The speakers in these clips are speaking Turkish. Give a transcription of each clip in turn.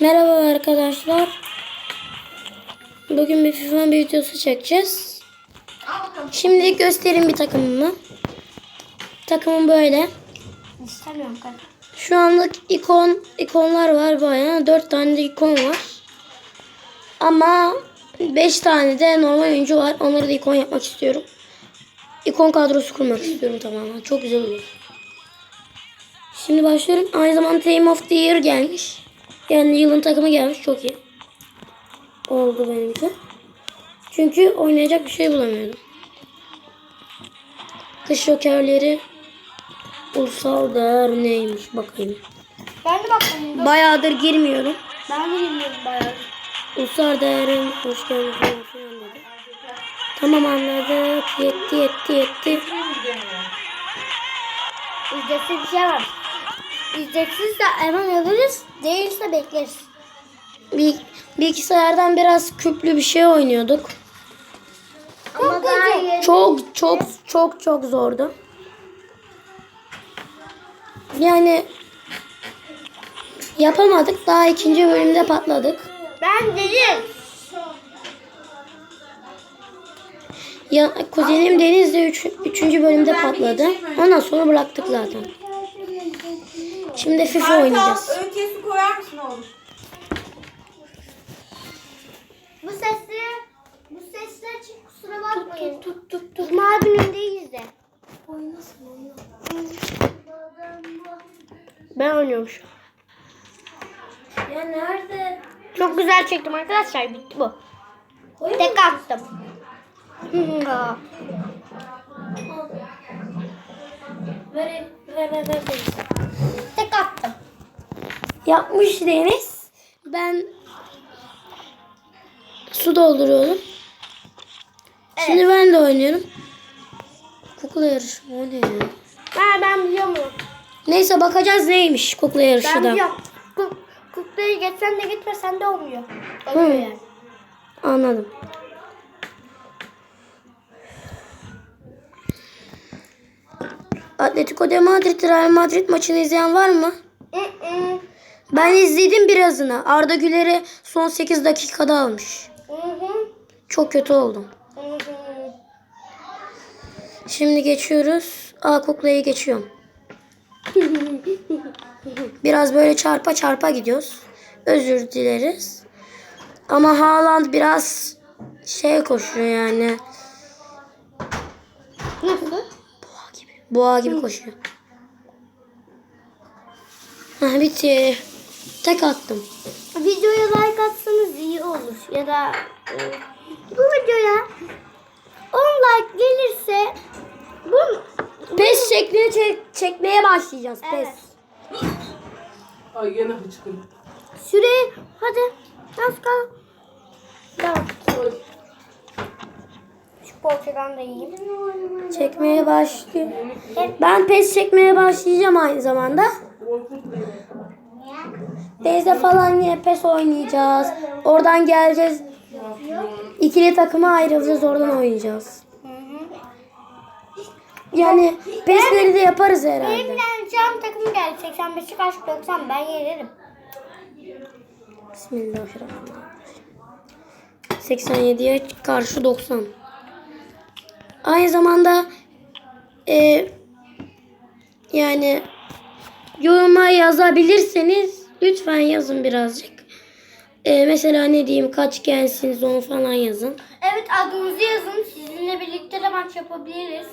Merhaba arkadaşlar. Bugün bir FIFA bir videosu çekeceğiz. Şimdi göstereyim bir takımımı. Takımım böyle. İstemiyorum kanka. Şu anlık ikon ikonlar var bayağı. 4 tane de ikon var. Ama 5 tane de normal oyuncu var. Onları da ikon yapmak istiyorum. İkon kadrosu kurmak istiyorum tamamen. Çok güzel olur. Şimdi başlıyorum. Aynı zamanda Team of the Year gelmiş. Yani yılın takımı gelmiş. Çok iyi. Oldu benim için. Çünkü oynayacak bir şey bulamıyordum. Kış jokerleri ulusal değer neymiş bakayım. Ben de bakmadım. Bayağıdır girmiyorum. Ben de bilmiyorum bayağı. Ulusal değerin hoş geldin falan dedi. Tamam anladık. Yetti yetti yetti. Ücretsiz bir şey var. Ücretsiz de hemen alırız. Değilse bekleriz. Bir, bilgisayardan biraz küplü bir şey oynuyorduk. Ama daha iyi. Çok çok çok çok zordu. Yani yapamadık. Daha ikinci bölümde patladık. Ben dedim. Ya, kuzenim Deniz de üç, üçüncü bölümde patladı. Ondan sonra bıraktık zaten. Şimdi FIFA oynayacağız. Kartal öyküye su koyar mısın oğlum? Bu sesleri bu sesler için kusura bakmayın. Tut tut tut. Mavi önündeyiz de. Oynasın oyna. Ben oynuyorum şu an. Ya nerede? Çok güzel çektim arkadaşlar. Bitti bu. Tek attım. Aa. Ver, ver, ver, ver. Tek attım. Yapmış Deniz. Ben su dolduruyorum. Şimdi ben de oynuyorum. Kukla yarışı? O ne ya? Ben, ben biliyorum. Neyse bakacağız neymiş kukla yarışı Ben da. biliyorum. Kuk, kuklayı geçsen de gitmesen de olmuyor. Oluyor Hı. yani. Anladım. Atletico de Madrid Real Madrid maçını izleyen var mı? Ben izledim birazını. Arda Güler'i son 8 dakikada almış. Hı. Çok kötü oldum. Hı. Şimdi geçiyoruz. Aa kuklayı geçiyorum. Biraz böyle çarpa çarpa gidiyoruz. Özür dileriz. Ama Haaland biraz şey koşuyor yani. Nasıl? Boğa gibi. Koşuyor. Hah bitti. Tek attım. Videoya like atsanız iyi olur. Ya da e, bu videoya 10 like gelirse bu Pes şeklini çek- çekmeye başlayacağız. Pes. Evet. Ay gene hıçkırık. süre hadi az kal. Tamam. Poğaçadan da yiyeyim. Çekmeye başlıyor. Ben pes çekmeye başlayacağım aynı zamanda. Teyze falan yine pes oynayacağız. Oradan geleceğiz. İkili takıma ayrılacağız. Oradan oynayacağız. Yani pesleri de yaparız Benim herhalde. de cam takımı geldi. 85'i kaç 90 ben yenerim. Bismillahirrahmanirrahim. 87'ye karşı 90. Aynı zamanda e, yani yoruma yazabilirseniz lütfen yazın birazcık. E, mesela ne diyeyim kaç gensiniz onu falan yazın. Evet adınızı yazın. Sizinle birlikte de maç yapabiliriz.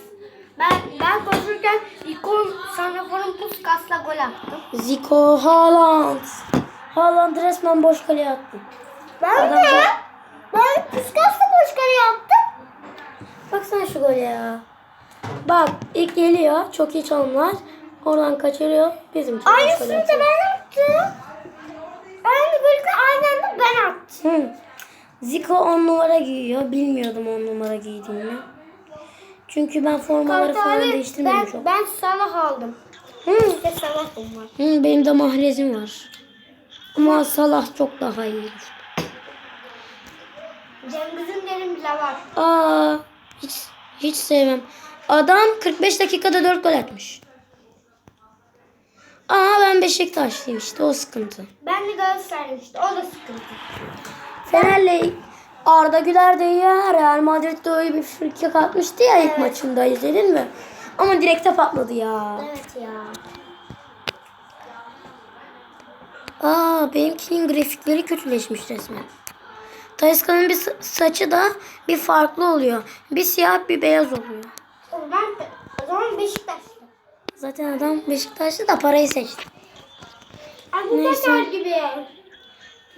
Ben ben koşurken ikon santraforun puskasla gol attım. Zico Haaland. Haaland resmen boş kaleye attı. Ben Adam de. da- Ben puskasla boş kare yaptım. Baksana şu gole ya. Bak ilk geliyor. Çok iyi çalımlar. Oradan kaçırıyor. Bizim Aynısını da ben yaptım. Aynı golü aynı anda ben attım. Hı. Zico 10 numara giyiyor. Bilmiyordum 10 numara giydiğini. Çünkü ben formaları falan Kartali değiştirmedim ben, çok. ben Salah aldım. Hı. İşte Salah'ım var. Hı, benim de mahrezim var. Ama Salah çok daha iyi. Cengiz'in derim bile var. Aa, hiç hiç sevmem. Adam 45 dakikada 4 gol atmış. Aa ben Beşiktaşlıyım işte o sıkıntı. Ben de Galatasaraylıyım işte. O da sıkıntı. Fener'le Arda Güler de ya Real Madrid'de öyle bir frikik atmıştı ya ilk maçında izledin mi? Ama direkte patladı ya. Evet ya. Aa benimkinin grafikleri kötüleşmiş resmen. Tayska'nın bir sa- saçı da bir farklı oluyor. Bir siyah bir beyaz oluyor. O zaman, o zaman Beşiktaşlı. Zaten adam Beşiktaşlı da parayı seçti. Abu Neyse. Gibi.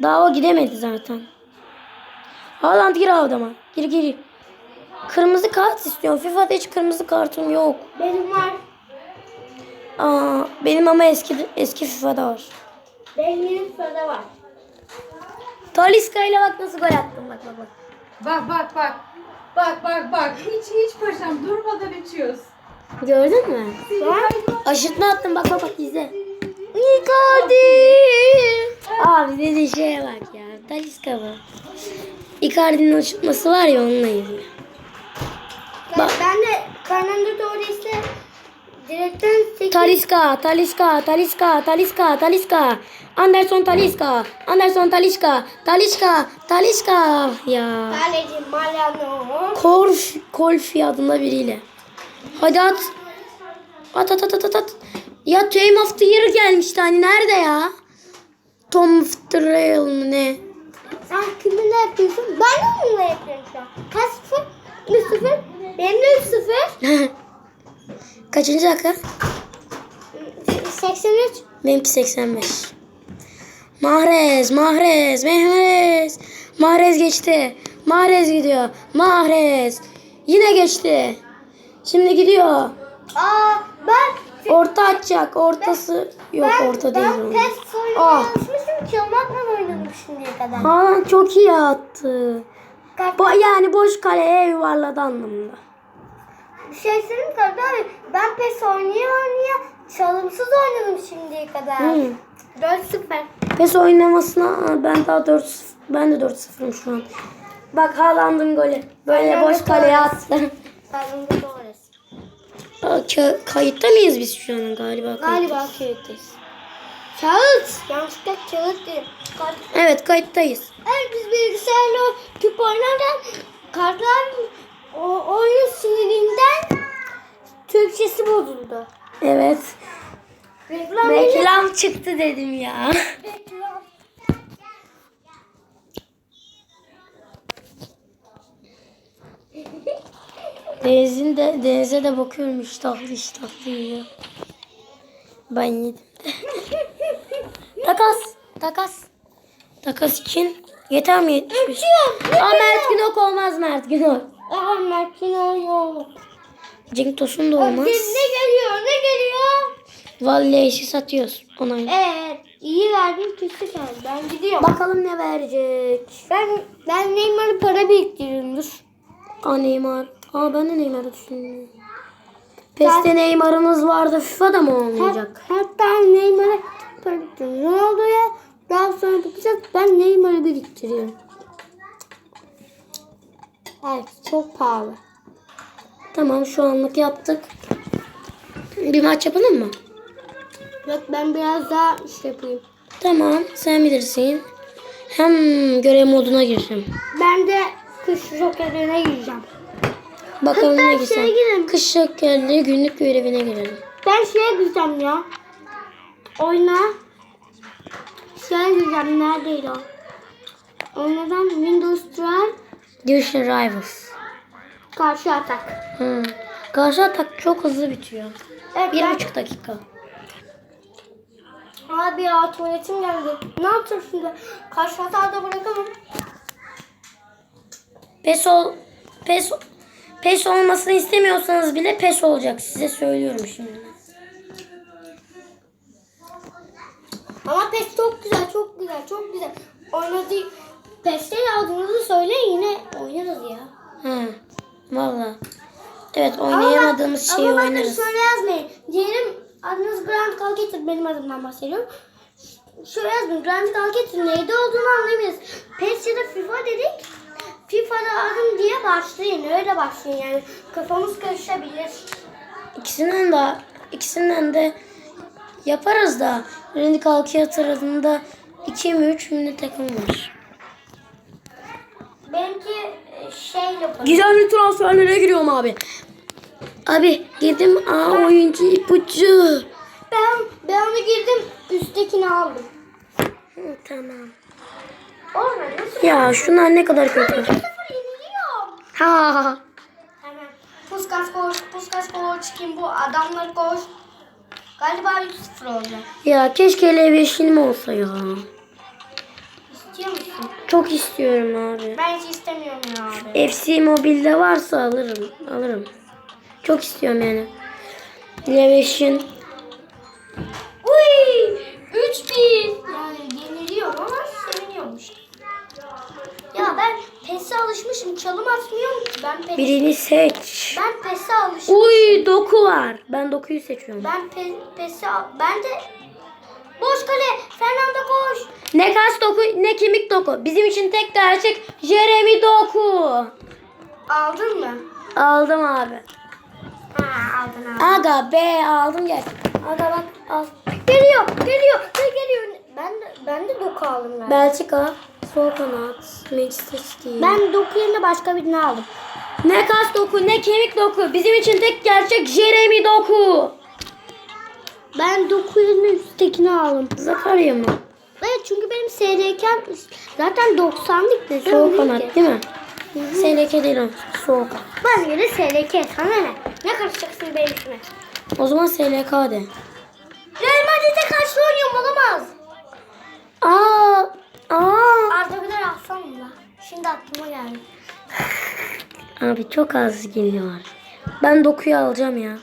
Daha o gidemedi zaten. Haaland gir adama. Gir gir. Kırmızı kart istiyorum. FIFA'da hiç kırmızı kartım yok. Benim var. Aa, benim ama eski eski FIFA'da var. Benim yeni sırada var. Talisca ile bak nasıl gol attım bak bak bak. Bak bak bak. Bak bak bak. Hiç hiç paşam durmadan içiyoruz. Gördün mü? Var. Aşırtma attım bak bak bak izle. Icardi. Abi dediği şeye bak ya. Talisca bu. Icardi'nin aşırtması var ya onunla ilgili. Bak. Ben de Fernando Torres'le direkten 8 Talisca, Talisca, Talisca, Talisca, Talisca. Anderson Talisca, Anderson Talisca, Talisca, Talisca. Ya. Kaleci Mariano. Korf, Kolfi adında biriyle. Hadi at. At at at at at. Ya Team of the Year gelmişti hani nerede ya? Tom of the Rail mı ne? Sen kiminle yapıyorsun? Ben onunla yapıyorum şu an. Kaç sıfır? 3 sıfır. Benim de 3 sıfır. Kaçıncı dakika? 83. Benimki 85. Mahrez, Mahrez, Mahrez. Mahrez geçti. Mahrez gidiyor. Mahrez. Yine geçti. Şimdi gidiyor. Aa ben Orta atacak. Ortası yok ben, orta değil. ben onun. PES oynamaya Ah. alışmışım. Çalmakla oynadım şimdiye kadar. Haaland çok iyi attı. Bo yani boş kaleye yuvarladı anlamında. Şey mi Kardo abi? Ben PES oynaya oynaya çalımsız oynadım şimdiye kadar. Hı. 4-0. PES oynamasına ben daha 4 ben de 4-0'ım şu an. Bak Haaland'ın golü. Böyle Haaland'ın boş kaleye attı. Kayıtta mıyız biz şu an galiba? kayıttayız. Galiba kağıttayız. Kağıt. Yanlışlıkla kağıt dedim. Kart. Evet kayıttayız. Evet biz bilgisayarla küp oynarken kartlar o oyun sinirinden Türkçesi bozuldu. Evet. Reklam Reklam çıktı dedim ya. Reklam. Denizin de denize de bakıyorum iştahlı iştahlı yiyor. Ben yedim. Takas. Takas. Takas için yeter mi 75? Aa Mert Günok olmaz Mert Günok. Aa makine yok. Cenk Tosun da Ne olmaz. geliyor ne geliyor? Vallahi işi satıyoruz. Onay. Evet iyi verdin kötü geldi. Ben gidiyorum. Bakalım ne verecek. Ben ben Neymar'a para biriktiriyorum dur. Aa Neymar. Aa ben de Neymar'ı düşünüyorum. PES'te Neymar'ımız vardı. FIFA'da mı olmayacak? Hatta Neymar'a para biriktiriyorum. Ronaldo'ya daha sonra bakacağız. Ben Neymar'ı biriktiriyorum. Evet çok pahalı. Tamam şu anlık yaptık. Bir maç yapalım mı? Yok ben biraz daha iş yapayım. Tamam sen bilirsin. Hem görev moduna gireceğim. Ben de kış jokerine gireceğim. Bakalım Kız ne güzel. girelim. Kış şekerli günlük görevine girelim. Ben şeye gireceğim ya. Oyna. Şeye gireceğim. Neredeydi o? Oynadan Windows Drive Division Rivals. karşı atak. Hı. Karşı atak çok hızlı bitiyor. Evet, Bir ben- buçuk dakika. Abi ya tuvaletim geldi. Ne yapacağım şimdi? Karşı atağı da bırakamam. Pes ol, pes, pes olmasını istemiyorsanız bile pes olacak. Size söylüyorum şimdi. Ama PES çok güzel, çok güzel, çok güzel. Oynadı. PES'te aldığınızı söyleyin yine oynarız ya. Hı. Valla. Evet oynayamadığımız ama şeyi Ama oynarız. bakın şöyle yazmayın. Diyelim adınız Grant Calcater benim adımdan bahsediyorum. Şöyle yazmayın. Grant Calcater neydi olduğunu anlayamayız. PES ya da FIFA dedik. FIFA'da adım diye başlayın. Öyle başlayın yani. Kafamız karışabilir. İkisinden de ikisinden de Yaparız da. Randy Calculator adında 2 mi 3 mü ne takım var. Benimki e, şeyle. Gizemli transferlere giriyorum abi. Abi girdim aa oyuncu ipucu. Ben, ben onu girdim üsttekini aldım. Hı, tamam. Olma nasıl? Ya şunlar ne kadar kötü. Ha ha ha. Hemen. Puskas koş, Puskas koş. Kim bu? Adamlar koş. Galiba 3-0 olacak. Ya keşke Leveşinim olsa ya. İstiyor musun? Çok istiyorum abi. Ben hiç istemiyorum ya abi. FC Mobile'de varsa alırım. Alırım. Çok istiyorum yani. Leveşin. Uy! 3-1. Yani yeniliyorum ama seviniyorum işte. Ya ben PES'e alışmışım. Çalım atmıyorum ki. Ben PES, Birini seç. ben PES'e alışmışım. Uy doku var. Ben dokuyu seçiyorum. Ben pe, PES'e ben de boş kale. Fernando koş. Ne kaç doku ne kemik doku. Bizim için tek gerçek Jeremy Doku. Aldın mı? Aldım abi. Ha aldın abi. Aga be aldım gel. Aga bak al. Geliyor, geliyor, ne geliyor? Ben de, ben de doku aldım ben. Belçika. Sol kanat. Manchester City. Ben doku yerine başka birini aldım. Ne kas doku ne kemik doku. Bizim için tek gerçek Jeremy Doku. Ben doku yerine üsttekini aldım. Zakarya mı? Evet çünkü benim SDK'm zaten 90'lık ne? Sol kanat değil mi? SLK değil o. Kanat. Ben göre SDK sana ne? Ne karışacaksın benim işime? O zaman SLK de. Real Madrid'e karşı oynuyorum olamaz. Aa, aa. Arda Güler alsam mı lan? Şimdi aklıma geldi. Abi çok az geliyor. Ben dokuyu alacağım ya.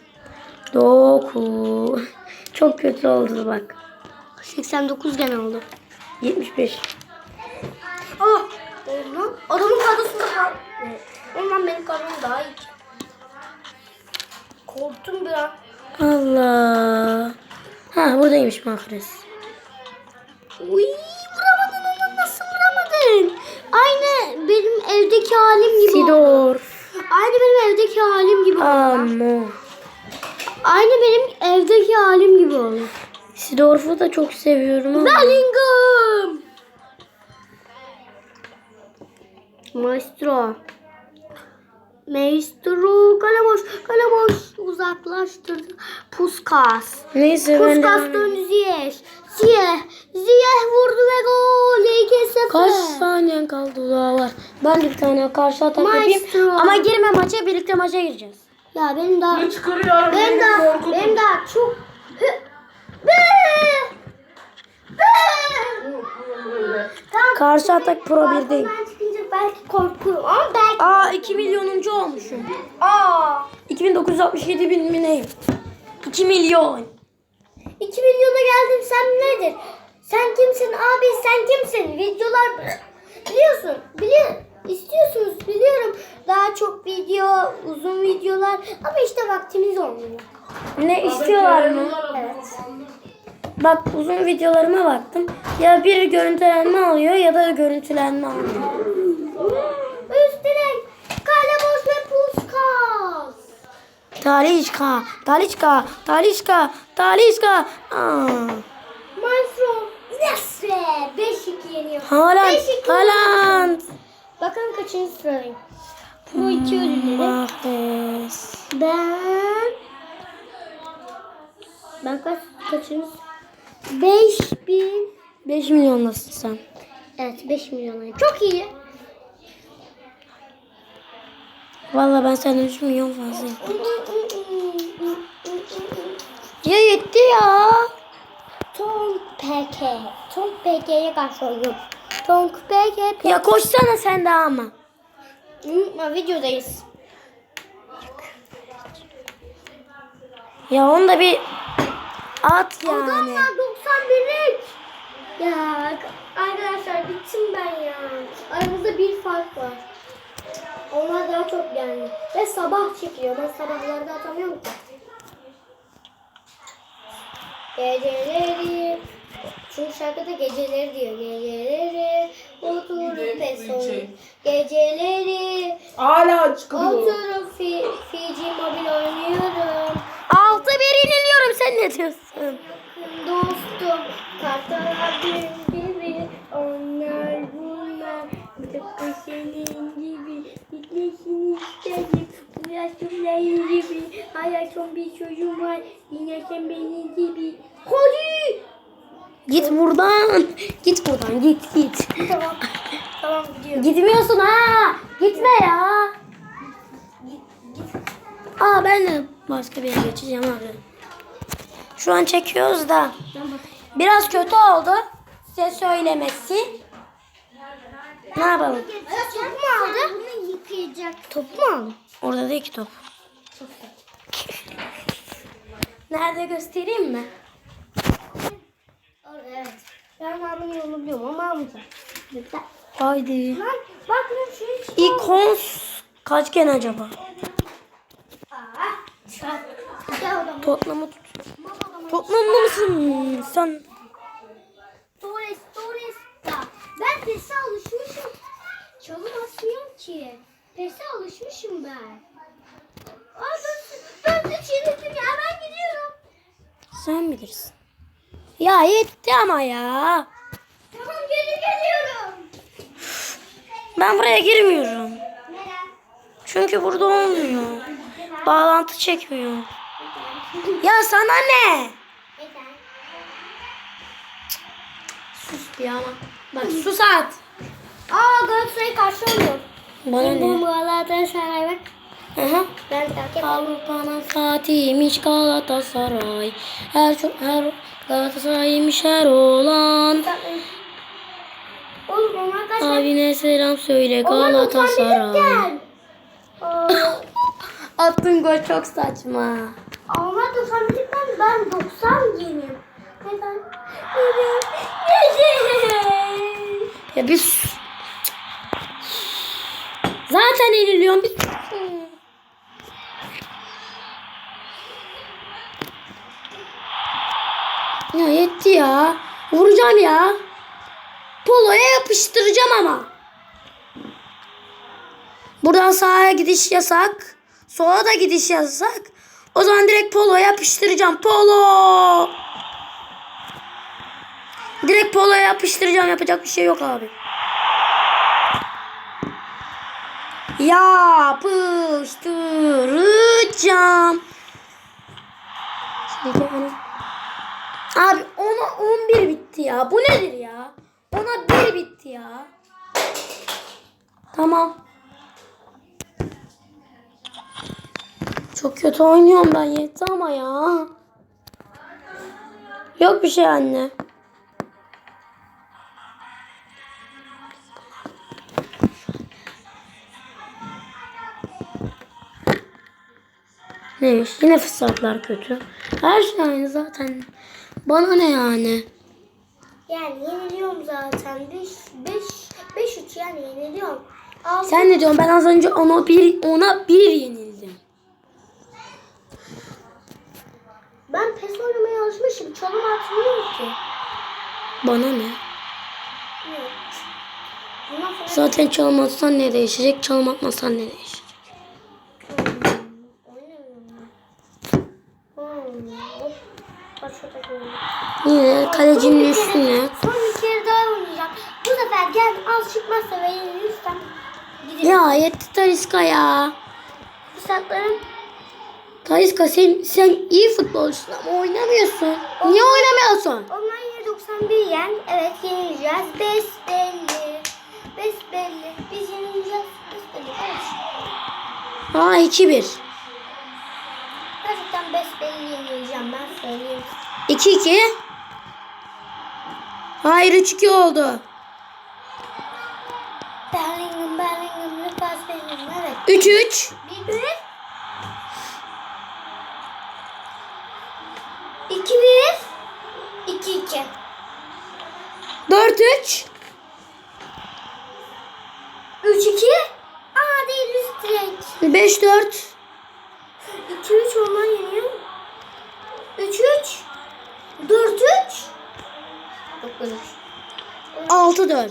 Doku. Çok kötü oldu bak. 89 gene oldu. 75. Ah! Oğlum adamın kadrosunda kal. Ondan benim kadrom daha iyi. Korktum bir an. Allah. Ha buradaymış Mahrez. Uy vuramadın onu nasıl vuramadın? Aynı benim evdeki halim gibi oldu. Sidorf. Aynı benim evdeki halim gibi oldu. Aynı benim evdeki halim gibi oldu. Sidorf'u da çok seviyorum ama. Bellingham. Maestro. Maestro kale boş uzaklaştırdı. Puskas. Neyse ben Puskas de... döndü Ziyech. Ziyech. Ziyech vurdu ve gol. 2-0. Kaç saniyen kaldı daha var. Ben de bir tane karşı atak yapayım. Maestro. Ama girme maça birlikte maça gireceğiz. Ya benim daha Ne çıkarıyor? benim Beni daha korkutun. benim daha çok Hı. Be! Be! Tamam. Karşı atak pro 1'deyim. Ben çıkınca belki korkuyorum ama belki. Aa 2 milyonuncu olmuşum. Aa. 2967 bin mi neyim? 2 milyon. 2 milyona geldim sen nedir? Sen kimsin abi sen kimsin? Videolar biliyorsun. Biliyor istiyorsunuz biliyorum. Daha çok video, uzun videolar ama işte vaktimiz olmuyor. Ne istiyorlar mı? Evet. Bak uzun videolarıma baktım. Ya bir görüntülenme alıyor ya da görüntülenme almıyor. Üstüne kale boş ve puskas. Talişka, Talişka, Talişka, Talişka. Aa. Maestro Nesre 5-2 yeniyor. Haaland, 5-2 Haaland. Bakalım kaçıncı sıradayım. Bu iki. Mahrez. Ben ben kaç kaçıncı? 5000 5 milyondasın sen. Evet 5 milyon. Çok iyi. Vallahi ben senden 3 milyon fazlayım. Ya yetti ya. Tom PK. Tom PK'ye karşı oynuyorum. Tom PK. Ya koşsana sen de ama. Unutma videodayız. Ya onu da bir at yani. Adamlar 91'lik. Ya arkadaşlar bittim ben ya. Aramızda bir fark var. Onlar daha çok geldi. Ve sabah çekiyor. Ben sabahlarda atamıyorum ki. Geceleri. Çünkü şarkıda geceleri diyor. Geceleri oturup pesol. Geceleri hala çıkıyor. Oturup fi, Fiji mobil oynuyorum. Altı bir iniliyorum sen ne diyorsun? Yakın dostum kartalar gibi onlar bunlar. Tıpkı senin gibi gitmesini istedim. Yaşımdayım gibi hayatım bir çocuğum var. Yine sen benim gibi. Hadi! Git buradan. Git buradan git git. Tamam. Tamam gidiyorum. Gitmiyorsun ha. Gitme ya. Aa ben de başka bir yere geçeceğim abi. Şu an çekiyoruz da. Biraz kötü oldu. Size söylemesi. Ne yapalım? Top mu aldı? Bunu yıkayacak. Top mu aldı? Orada değil ki top. Nerede göstereyim mi? Evet. Ben almanın yolunu biliyorum ama. Lütfen. Haydi. Lan bak lan şuraya çık. İkons kaçgen acaba? Aa, çıkar. Tottenham'ı tut. Odama. Tottenham'lı mısın sen? Torres, Torres. Ya ben PES'e alışmışım. Çalı basmıyorum ki. PES'e alışmışım ben. Aa, ben, ben de çiğnedim ya ben gidiyorum. Sen bilirsin. Ya yetti ama ya. Tamam geri geliyorum. Ben buraya girmiyorum. Neden? Çünkü burada olmuyor. Bağlantı çekmiyor. Ya sana ne? Neden? Sus bir ama. Bak sus at. Aa Galatasaray karşı oynuyor. Bana Bu ne? Galatasaray bak. Aha. Ben takip Avrupa'nın Fatih'miş Galatasaray. Her her Galatasaray'mış her olan. Abine selam söyle Galatasaray. 91'den. Aa, Attığın gol çok saçma. Ama 91'den ben 90 giyiniyorum. Neden? Ya sus. Zaten yeniliyorum. Bir sus. Ya yetti ya. Vuracağım ya. Poloya yapıştıracağım ama. Buradan sağa gidiş yasak. Sola da gidiş yasak. O zaman direkt polo yapıştıracağım. Polo. Direkt poloya yapıştıracağım. Yapacak bir şey yok abi. Yapıştıracağım. Şimdi hani... Abi ona 11 bitti ya. Bu nedir ya? Ona 1 bitti ya. Tamam. Çok kötü oynuyorum ben yetti ama ya. Yok bir şey anne. Neymiş? Yine fırsatlar kötü. Her şey aynı zaten. Bana ne yani? Yani yeniliyorum zaten. 5 5 5 3 yani yeniliyorum. Altı- Sen ne diyorsun? Ben az önce ona bir ona bir yenildim. Ben pes oynamaya alışmışım. Çalım atmıyorum ki. Bana ne? Evet. Zaten çalım atsan ne değişecek? Çalım atmasan ne değişecek? oynamıyorum ben. Hmm. Bak şurada görüyorum. Yine kalecinin üstüne. Son bir kere daha oynayacağım. Bu sefer gel az çıkmazsa ve yenilirsem gidelim. Ya yetti Taliska ya. Fırsatlarım Taliska sen, sen iyi futbolcusun ama oynamıyorsun. Niye oynamıyorsun? onlar yine 91 yen. Evet yenileceğiz. Besbelli. Besbelli. Biz yenileceğiz. Besbelli. Evet. Ha 2-1. Gerçekten besbelli yenileceğim ben söyleyeyim. 2-2. Hayır 3-2 oldu. Bellingham, Bellingham, Lucas Bellingham. Evet. 3-3. Bir bir. İki bir. İki iki. 4-3. Üç iki. Aa değil üst direk. 5-4. İki üç onlar yeniyor. Üç üç. Dört üç. Yok böyle bir şey. 6-4.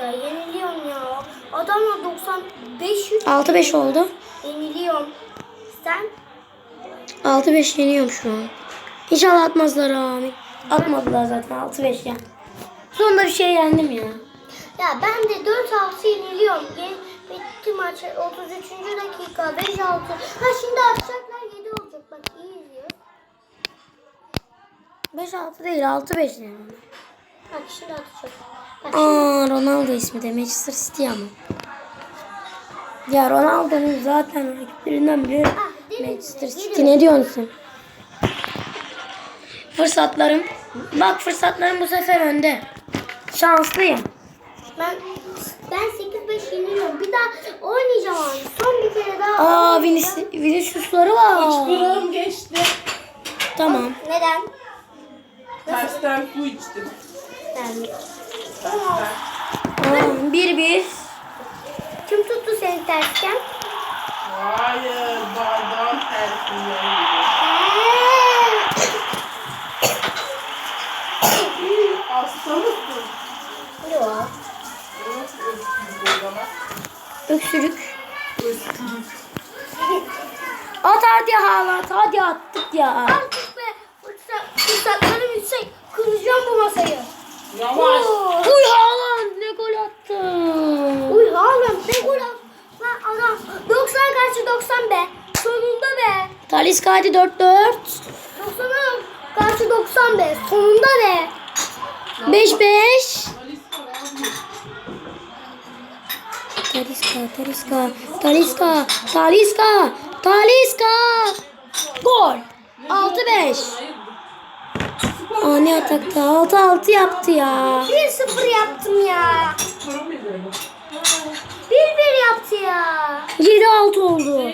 Ya yeniliyorum ya. Adamla 95 üç. 6-5 oldu. Yeniliyorum. Sen? 6-5 yeniyorum şu an. İnşallah atmazlar amin. Atmadılar zaten 6-5 yani. Sonunda bir şey yendim ya. Ya ben de 4-6 yeniliyorum. Ye- Bitti maç 33. dakika 5-6. Ha şimdi atacaklar 5-6 değil 6-5 yani. Bak şimdi atacağım. Bak Aa Ronaldo ismi de Manchester City ama. Ya Ronaldo'nun zaten rakiplerinden biri Manchester City. Ne diyorsun sen? Fırsatlarım. Bak fırsatlarım bu sefer önde. Şanslıyım. Ben ben 8-5 yeniliyorum. Bir daha oynayacağım abi. Son bir kere daha Aa oynayacağım. Vinicius, Vinicius'ları var. Buram geçti. Tamam. Neden? Tersten su içtim. Ben. Aa, 1-1. Kim tuttu seni tersten? Hayır, bardağın tersinden. Hasta mısın? Yok. Nasıl öksürük o zaman? Öksürük. Öksürük. At hadi Haaland. Hadi attık ya. Artık be. Fırsat, fırsatlarım yüksek. Kıracağım bu masayı. Yavaş. Uy Haaland ne gol attı. Uy Haaland ne gol at. Lan adam 90 karşı 90 be. Sonunda be. Talisca hadi 4-4. 90'a karşı 90 be. Sonunda be. 5-5. Alice Talisca, falan Talisca, Talisca, Talisca, Talisca. Gol. 6-5. Aa ne atakta? 6-6 yaptı ya. 1-0 yaptım ya. Kurum izledim. 1-1 yaptı ya. 7-6 oldu.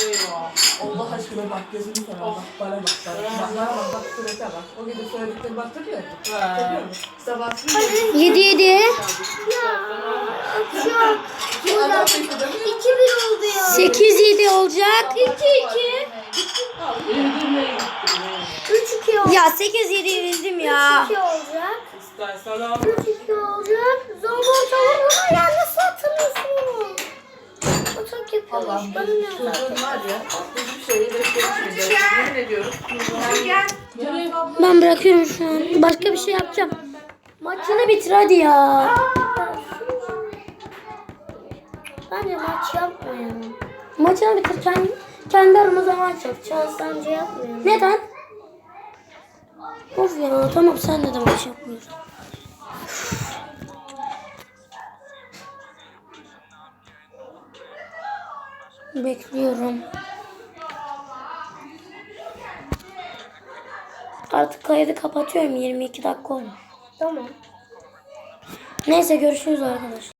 Eyvah. Allah aşkına bak gözünü seveyim bak bana bak bana. Bak bana bak bak surete bak. O gece söyledikleri bak tabii ya. Tabii mi? Sabah 7-7. Ya. Mi? 2-1 oldu ya. 8-7 olacak. 2-2. Yedirmeye gittim. 3-2 oldu. Ya 8-7 yenildim ya. 3-2 olacak. İstersen al. 3-2 olacak. Tamam ama ya nasıl hatırlıyorsun? Atak yapıyormuş. Atak? çocuğum var ya. Şeyi. Yemin ediyorum. Ben bırakıyorum şu an. Başka bir şey yapacağım. Maçını bitir hadi ya. Bence maç yapmayalım. Maçını bitir. Kendi, kendi aramızda maç yapacağız. Bence yapmayalım. Neden? Of ya tamam sen de de maç yapmıyorsun. Bekliyorum. Artık kaydı kapatıyorum. 22 dakika olmuş. Tamam. Neyse görüşürüz arkadaşlar.